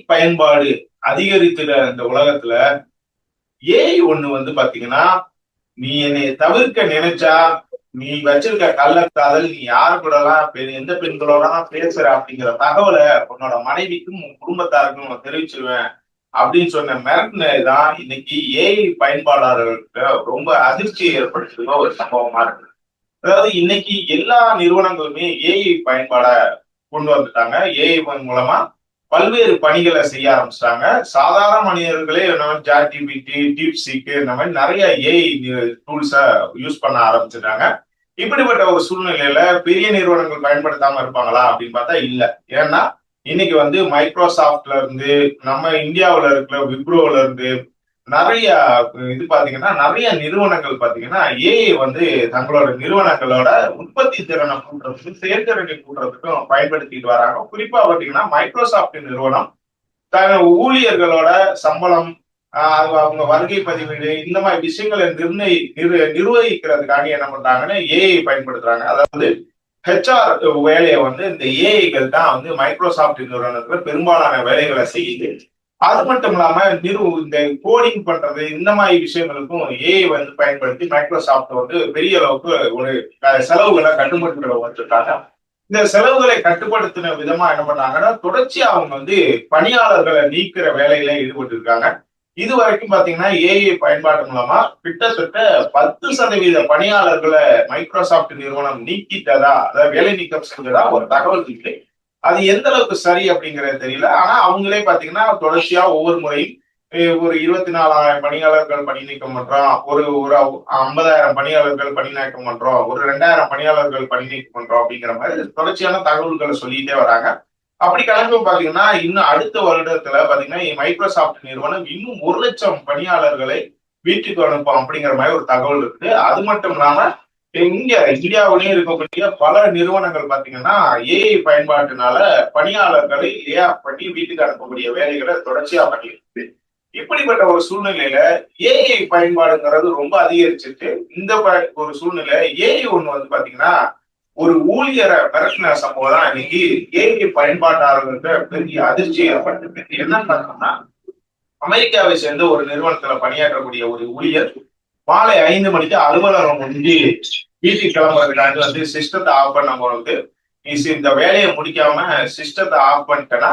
பயன்பாடு அதிகரித்துற இந்த உலகத்துல ஏஐ ஒண்ணு வந்து பாத்தீங்கன்னா நீ என்னை தவிர்க்க நினைச்சா நீ வச்சிருக்க கள்ளக்காதல் நீ யாரு கூடலாம் எந்த பெண்களோட பேசுற அப்படிங்கிற தகவலை உன்னோட மனைவிக்கும் உன் குடும்பத்தாருக்கும் நான் தெரிவிச்சிருவேன் அப்படின்னு சொன்ன மிரட்டினதான் இன்னைக்கு ஏஐ பயன்பாடாளர்களுக்கு ரொம்ப அதிர்ச்சியை ஏற்படுத்துகிற ஒரு சம்பவமா இருக்கு. அதாவது இன்னைக்கு எல்லா நிறுவனங்களுமே ஏஐ பயன்பாட கொண்டு வந்துட்டாங்க. ஏஐ மூலமா பல்வேறு பணிகளை செய்ய ஆரம்பிச்சிட்டாங்க. சாதாரண மனிதர்களே என்ன ஜாட் டிபிடி டீப் சீக்கு இந்த மாதிரி நிறைய ஏஐ டூல்ஸை யூஸ் பண்ண ஆரம்பிச்சிட்டாங்க. இப்படிப்பட்ட ஒரு சூழ்நிலையில பெரிய நிறுவனங்கள் பயன்படுத்தாம இருப்பாங்களா அப்படின்னு பார்த்தா இல்ல. ஏன்னா இன்னைக்கு வந்து மைக்ரோசாஃப்ட்ல இருந்து நம்ம இந்தியாவில இருக்கிற விப்ரோல இருந்து நிறைய இது பாத்தீங்கன்னா நிறைய நிறுவனங்கள் பாத்தீங்கன்னா ஏஐ வந்து தங்களோட நிறுவனங்களோட உற்பத்தி திறனை கூட்டுறதுக்கு செயற்திறனை கூட்டுறதுக்கும் பயன்படுத்திட்டு வராங்க. குறிப்பா பார்த்தீங்கன்னா மைக்ரோசாஃப்ட் நிறுவனம் தன் ஊழியர்களோட சம்பளம் அவங்க வருகை பதிவீடு இந்த மாதிரி விஷயங்களை நிர்ணயி நிர் நிர்வகிக்கிறதுக்காக என்ன பண்றாங்கன்னா ஏஐ பயன்படுத்துறாங்க. அதாவது ஹெச்ஆர் வேலையை வந்து இந்த ஏஐகள் தான் வந்து மைக்ரோசாஃப்ட் நிறுவனத்துல பெரும்பாலான வேலைகளை செய்யுது. அது மட்டும் இல்லாம நிறு இந்த கோடிங் பண்றது இந்த மாதிரி விஷயங்களுக்கும் ஏஐ வந்து பயன்படுத்தி மைக்ரோசாஃப்ட் வந்து பெரிய அளவுக்கு ஒரு செலவுகளை கட்டுப்படுத்துகிற வச்சிருக்காங்க இந்த செலவுகளை கட்டுப்படுத்தின விதமா என்ன பண்ணாங்கன்னா தொடர்ச்சியா அவங்க வந்து பணியாளர்களை நீக்கிற வேலையில ஈடுபட்டு இருக்காங்க இது வரைக்கும் பாத்தீங்கன்னா ஏஐ பயன்பாட்டு மூலமா கிட்டத்தட்ட பத்து சதவீத பணியாளர்களை மைக்ரோசாஃப்ட் நிறுவனம் நீக்கிட்டதா அதாவது வேலை நீக்கம் செஞ்சதா ஒரு தகவல் இருக்கு. அது எந்த அளவுக்கு சரி அப்படிங்கறது தெரியல. ஆனா அவங்களே பாத்தீங்கன்னா தொடர்ச்சியா ஒவ்வொரு முறையும் ஒரு இருபத்தி நாலாயிரம் பணியாளர்கள் பணி நீக்கம் பண்றோம் ஒரு ஒரு ஐம்பதாயிரம் பணியாளர்கள் பணி நீக்கம் பண்றோம் ஒரு ரெண்டாயிரம் பணியாளர்கள் பணி நீக்கம் பண்றோம் அப்படிங்கிற மாதிரி தொடர்ச்சியான தகவல்களை சொல்லிட்டே வராங்க. அப்படி கணக்கு பாத்தீங்கன்னா இன்னும் அடுத்த வருடத்துல பாத்தீங்கன்னா மைக்ரோசாஃப்ட் நிறுவனம் இன்னும் ஒரு லட்சம் பணியாளர்களை வீட்டுக்கு அனுப்பும் அப்படிங்கிற மாதிரி ஒரு தகவல் இருக்கு. அது மட்டும் இல்லாம இங்க இந்தியாவிலேயும் இருக்கக்கூடிய பல நிறுவனங்கள் பாத்தீங்கன்னா ஏஐ பயன்பாட்டினால பணியாளர்களை ஏ பண்ணி வீட்டுக்கு அனுப்பக்கூடிய வேலைகளை தொடர்ச்சியா பண்ணியிருக்கு. இப்படிப்பட்ட ஒரு சூழ்நிலையில ஏஐ பயன்பாடுங்கிறது ரொம்ப அதிகரிச்சுட்டு இந்த ஒரு சூழ்நிலை ஏஐ ஒண்ணு வந்து பாத்தீங்கன்னா ஒரு ஊழியரை மிரட்டின சம்பவம் தான் இன்னைக்கு ஏஐ பயன்பாட்டாளர்களுக்கு பெரிய அதிர்ச்சி ஏற்பட்டு என்ன பண்ணோம்னா அமெரிக்காவை சேர்ந்த ஒரு நிறுவனத்துல பணியாற்றக்கூடிய ஒரு ஊழியர் மாலை ஐந்து மணிக்கு அலுவலகம் முடிஞ்சு வீட்டுக்கு கிளம்புறதுக்காக வந்து சிஸ்டத்தை ஆஃப் பண்ண போறது. நீ இந்த வேலையை முடிக்காம சிஸ்டத்தை ஆஃப் பண்ணிட்டனா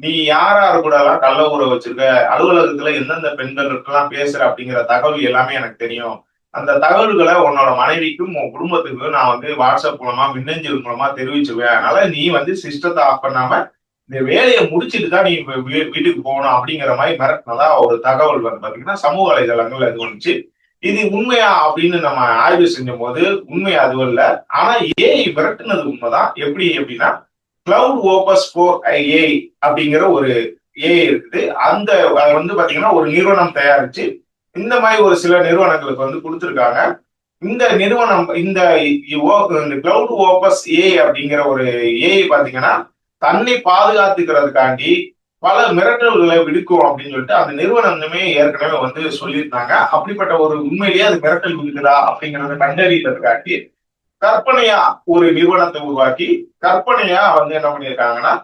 நீ யார் யார் கூட எல்லாம் கள்ள ஊற வச்சிருக்க? அலுவலகத்துல எந்தெந்த பெண்களுக்கெல்லாம் பேசுற அப்படிங்கிற தகவல் எல்லாமே எனக்கு தெரியும். அந்த தகவல்களை உன்னோட மனைவிக்கும் உன் குடும்பத்துக்கும் நான் வந்து வாட்ஸ்அப் மூலமா மின்னஞ்சல் மூலமா தெரிவிச்சுவேன் அதனால நீ வந்து சிஸ்டத்தை ஆஃப் பண்ணாம இந்த வேலையை முடிச்சுட்டு தான் நீ வீட்டுக்கு போகணும் அப்படிங்கிற மாதிரி மிரட்டினதா ஒரு தகவல் வந்து பாத்தீங்கன்னா சமூக வலைதளங்கள் இது வந்துச்சு. இது உண்மையா அப்படின்னு நம்ம ஆய்வு செஞ்சும் போது உண்மை அதுவும் இல்ல. ஆனா ஏஐ விரட்டுனது உண்மைதான். எப்படி அப்படின்னா கிளவுட் ஓபஸ் போர் ஏஐ அப்படிங்கிற ஒரு ஏஐ இருக்குது. அந்த வந்து பாத்தீங்கன்னா ஒரு நிறுவனம் தயாரிச்சு இந்த மாதிரி ஒரு சில நிறுவனங்களுக்கு வந்து கொடுத்துருக்காங்க. இந்த நிறுவனம் இந்த கிளவுட் ஓபஸ் ஏஐ அப்படிங்கிற ஒரு ஏஐ பாத்தீங்கன்னா தன்னை பாதுகாத்துக்கிறதுக்காண்டி பல மிரட்டல்களை விடுக்கும் அப்படின்னு சொல்லிட்டு அந்த நிறுவனமே ஏற்கனவே வந்து சொல்லியிருந்தாங்க. அப்படிப்பட்ட ஒரு உண்மையிலேயே அது மிரட்டல் விடுக்குதா அப்படிங்கறத கண்டறியறதுக்காண்டி கற்பனையா ஒரு நிறுவனத்தை உருவாக்கி கற்பனையா வந்து என்ன பண்ணியிருக்காங்கன்னா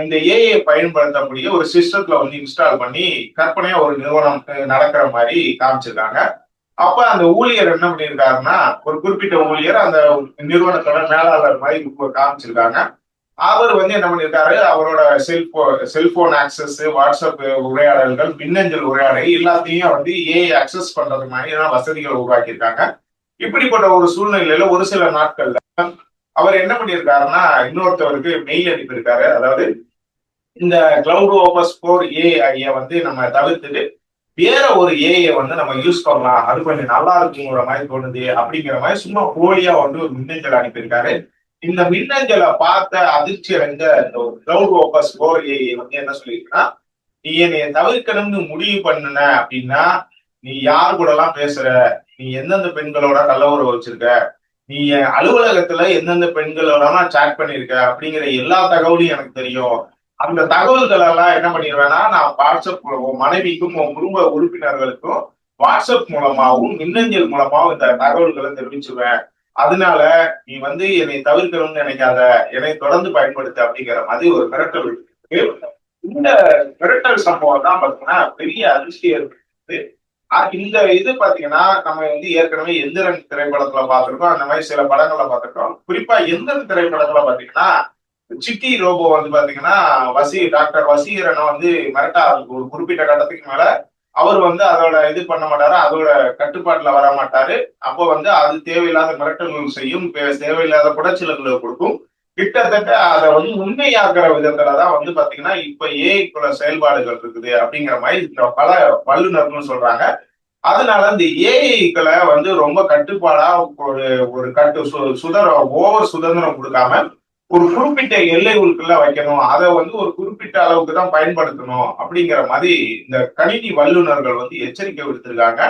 இந்த ஏஐ பயன்படுத்தக்கூடிய ஒரு சிஸ்டத்துல வந்து இன்ஸ்டால் பண்ணி கற்பனையா ஒரு நிறுவனம் நடக்கிற மாதிரி காமிச்சிருக்காங்க. அப்ப அந்த ஊழியர் என்ன பண்ணியிருக்காருன்னா ஒரு குறிப்பிட்ட ஊழியர் அந்த நிறுவனத்தோட மேலாளர் மாதிரி காமிச்சிருக்காங்க. அவர் வந்து என்ன பண்ணியிருக்காரு அவரோட செல்போ செல்போன் ஆக்சஸ் வாட்ஸ்அப் உரையாடல்கள் மின்னஞ்சல் உரையாடல் எல்லாத்தையும் வந்து ஏஐ அக்சஸ் பண்றது மாதிரி வசதிகள் உருவாக்கியிருக்காங்க. இப்படிப்பட்ட ஒரு சூழ்நிலையில ஒரு சில நாட்கள்ல அவர் என்ன பண்ணியிருக்காருன்னா இன்னொருத்தவருக்கு மெயில் அனுப்பியிருக்காரு. அதாவது இந்த கிளவுட் ஓபஸ் போர் ஏஐய வந்து நம்ம தவிர்த்துட்டு வேற ஒரு ஏஐ வந்து நம்ம யூஸ் பண்ணலாம். அது கொஞ்சம் நல்லா இருக்குங்கிற மாதிரி தோணுது அப்படிங்கிற மாதிரி சும்மா போலியா வந்து ஒரு மின்னஞ்சல் அனுப்பியிருக்காரு. இந்த மின்னஞ்சலை பார்த்த அதிர்ச்சி அடைந்த இந்த கிளவுட் ஓபஸ் போர் வந்து என்ன சொல்லியிருக்குன்னா நீ என்னை தவிர்க்கணும்னு முடிவு பண்ணுன அப்படின்னா நீ யார் கூட எல்லாம் பேசுற? நீ எந்தெந்த பெண்களோட கள்ள வச்சிருக்க? நீ அலுவலகத்துல எந்தெந்த பெண்களோட சாட் பண்ணிருக்க? அப்படிங்கிற எல்லா தகவலும் எனக்கு தெரியும். அந்த தகவல்கள் எல்லாம் என்ன பண்ணிடுவேன்னா நான் வாட்ஸ்அப் மனைவிக்கும் உன் குடும்ப உறுப்பினர்களுக்கும் வாட்ஸ்அப் மூலமாகவும் மின்னஞ்சல் மூலமாகவும் இந்த தகவல்களை தெரிவிச்சுவேன் அதனால நீ வந்து என்னை தவிர்க்கணும்னு நினைக்காத என்னை தொடர்ந்து பயன்படுத்த அப்படிங்கிற மாதிரி ஒரு மிரட்டல் இந்த மிரட்டல் சம்பவம் தான் பாத்தீங்கன்னா பெரிய அதிர்ச்சியை இருக்குது ஆஹ் இந்த இது பாத்தீங்கன்னா நம்ம வந்து ஏற்கனவே எந்திரன் திரைப்படத்துல பார்த்திருக்கோம் அந்த மாதிரி சில படங்கள்ல பார்த்திருக்கோம். குறிப்பா எந்திரன் திரைப்படத்துல பாத்தீங்கன்னா சிட்டி ரோபோ வந்து பாத்தீங்கன்னா வசி டாக்டர் வசீகரனை வந்து மிரட்டா ஒரு குறிப்பிட்ட கட்டத்துக்கு மேல அவர் வந்து அதோட இது பண்ண மாட்டாரு? அதோட கட்டுப்பாட்டுல வர மாட்டாரு. அப்போ வந்து அது தேவையில்லாத மிரட்டல்கள் செய்யும். தேவையில்லாத குடைச்சல்களை கொடுக்கும். கிட்டத்தட்ட அதை வந்து உண்மையாக்குற விதத்துலதான் வந்து பாத்தீங்கன்னா இப்ப ஏஐக்குள்ள செயல்பாடுகள் இருக்குது அப்படிங்கிற மாதிரி பல வல்லுநர்கள் சொல்றாங்க. அதனால இந்த ஏஐக்களை வந்து ரொம்ப கட்டுப்பாடா ஒரு ஒரு கட்டு சு- சுதந்திரம் ஓவர் சுதந்திரம் கொடுக்காம ஒரு குறிப்பிட்ட எல்லைகளுக்குள்ள வைக்கணும். அதை வந்து ஒரு குறிப்பிட்ட அளவுக்கு தான் பயன்படுத்தணும் அப்படிங்கிற மாதிரி இந்த கணினி வல்லுநர்கள் வந்து எச்சரிக்கை விடுத்திருக்காங்க.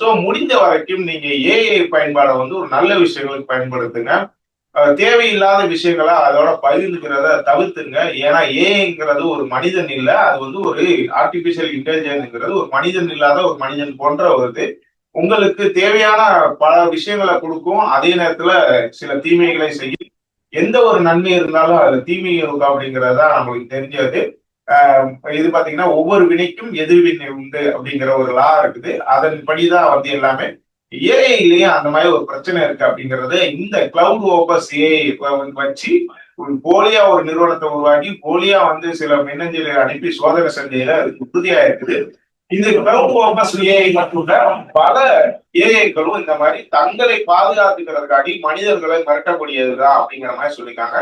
ஸோ முடிந்த வரைக்கும் நீங்க ஏஐ பயன்பாடை வந்து ஒரு நல்ல விஷயங்களுக்கு பயன்படுத்துங்க. தேவையில்லாத விஷயங்களை அதோட பகிர்ந்துக்கிறத தவிர்த்துங்க. ஏன்னா ஏஐங்கிறது ஒரு மனிதன் இல்லை. அது வந்து ஒரு ஆர்டிபிஷியல் இன்டெலிஜென்ஸ்ங்கிறது ஒரு மனிதன் இல்லாத ஒரு மனிதன் போன்ற ஒரு இது உங்களுக்கு தேவையான பல விஷயங்களை கொடுக்கும். அதே நேரத்துல சில தீமைகளை செய்யும். எந்த ஒரு நன்மை இருந்தாலும் அதுல தீமை இருக்கும் அப்படிங்கறதா நம்மளுக்கு தெரிஞ்சது. இது பாத்தீங்கன்னா ஒவ்வொரு வினைக்கும் எதிர்வினை உண்டு அப்படிங்கிற ஒரு லா இருக்குது. அதன்படிதான் வந்து எல்லாமே ஏஐலயே அந்த மாதிரி ஒரு பிரச்சனை இருக்கு அப்படிங்கறது இந்த கிளவுட் ஓபஸ் ஏஐ வச்சு ஒரு போலியா ஒரு நிறுவனத்தை உருவாக்கி போலியா வந்து சில மின்னஞ்சலை அனுப்பி சோதனை செஞ்சதுல அது உறுதியா இருக்குது. இதுக்கு கிளவுட் ஓபஸ் ஏஐ மட்டும் பல ஏஐக்களும் இந்த மாதிரி தங்களை பாதுகாத்துக்கிறதுக்காடி மனிதர்களை மிரட்டக்கூடியதுதான் அப்படிங்கிற மாதிரி சொல்லியிருக்காங்க.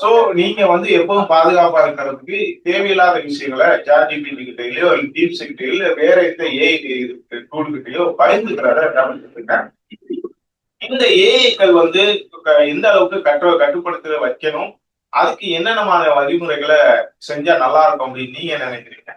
சோ நீங்க வந்து எப்பவும் பாதுகாப்பா இருக்கிறதுக்கு தேவையில்லாத விஷயங்களை ஜார்ஜிபிடி கிட்டேயோ இல்ல டீம்ஸ் இல்ல வேற எந்த ஏஐ டூல் கிட்டேயோ பயந்துக்கிறத இந்த ஏஐக்கள் வந்து எந்த அளவுக்கு கட்டு கட்டுப்படுத்த வைக்கணும்? அதுக்கு என்னென்ன வழிமுறைகளை செஞ்சா நல்லா இருக்கும் அப்படின்னு நீங்க நினைக்கிறீங்க?